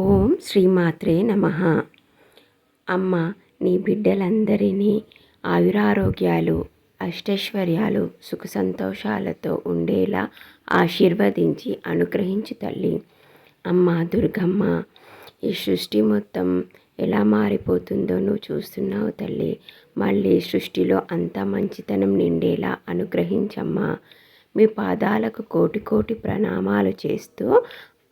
ఓం శ్రీమాత్రే నమ. అమ్మ నీ బిడ్డలందరినీ ఆయురారోగ్యాలు అష్టైశ్వర్యాలు సుఖ సంతోషాలతో ఉండేలా ఆశీర్వదించి అనుగ్రహించు తల్లి. అమ్మ దుర్గమ్మ ఈ సృష్టి మొత్తం ఎలా మారిపోతుందో నువ్వు చూస్తున్నావు తల్లి. మళ్ళీ సృష్టిలో అంత మంచితనం నిండేలా అనుగ్రహించమ్మా. మీ పాదాలకు కోటి కోటి ప్రణామాలు చేస్తూ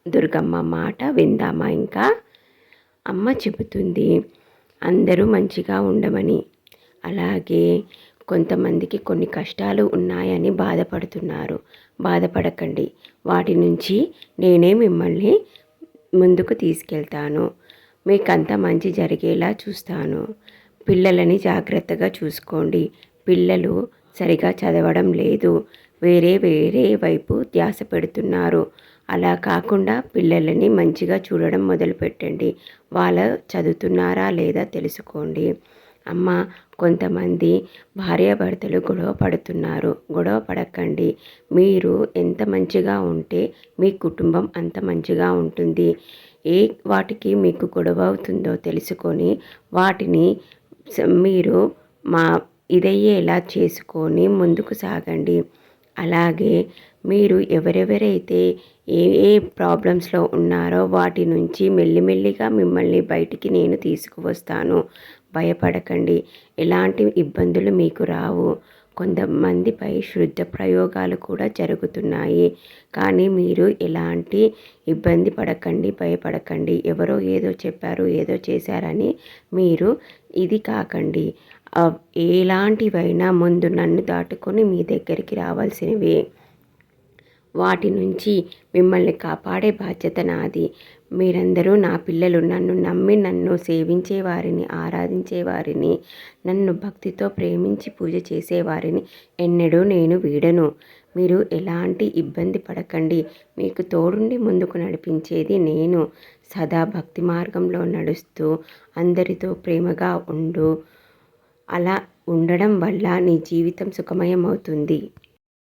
దుర్గమ్మ మాట విందామా ఇంకా? అమ్మ చెబుతుంది అందరూ మంచిగా ఉండమని. అలాగే కొంతమందికి కొన్ని కష్టాలు ఉన్నాయని బాధపడుతున్నారు. బాధపడకండి. వాటి నుంచి నేనే మిమ్మల్ని ముందుకు తీసుకెళ్తాను. మీకంతా మంచి జరిగేలా చూస్తాను. పిల్లలని జాగ్రత్తగా చూసుకోండి. పిల్లలు సరిగా చదవడం లేదు. వేరే వేరే వైపు ధ్యాస పెడుతున్నారు. అలా కాకుండా పిల్లలని మంచిగా చూడడం మొదలుపెట్టండి. వాళ్ళ చదువుతున్నారా లేదా తెలుసుకోండి. అమ్మ కొంతమంది భార్యాభర్తలు గొడవ పడుతున్నారు. గొడవ పడకండి. మీరు ఎంత మంచిగా ఉంటే మీ కుటుంబం అంత మంచిగా ఉంటుంది. ఏ వాటికి మీకు గొడవ అవుతుందో తెలుసుకొని వాటిని మీరు మా ఇదయ్యేలా చేసుకొని ముందుకు సాగండి. అలాగే మీరు ఎవరెవరైతే ఏ ఏ ప్రాబ్లమ్స్లో ఉన్నారో వాటి నుంచి మెల్లిమెల్లిగా మిమ్మల్ని బయటికి నేను తీసుకువస్తాను. భయపడకండి. ఎలాంటి ఇబ్బందులు మీకు రావు. కొంతమందిపై శుద్ధ ప్రయోగాలు కూడా జరుగుతున్నాయి. కానీ మీరు ఎలాంటి ఇబ్బంది పడకండి భయపడకండి. ఎవరో ఏదో చెప్పారు ఏదో చేశారని మీరు ఇది కాకండి. ఎలాంటివైనా ముందు నన్ను దాటుకొని మీ దగ్గరికి రావాల్సినవి. వాటి నుంచి మిమ్మల్ని కాపాడే బాధ్యత నాది. మీరందరూ నా పిల్లలు నన్ను నమ్మి నన్ను సేవించేవారిని ఆరాధించేవారిని నన్ను భక్తితో ప్రేమించి పూజ చేసేవారిని ఎన్నడూ నేను వీడను. మీరు ఎలాంటి ఇబ్బంది పడకండి. మీకు తోడుండి ముందుకు నడిపించేది నేను. సదా భక్తి మార్గంలో నడుస్తూ అందరితో ప్రేమగా ఉండు. అలా ఉండడం వల్ల నీ జీవితం సుఖమయం అవుతుంది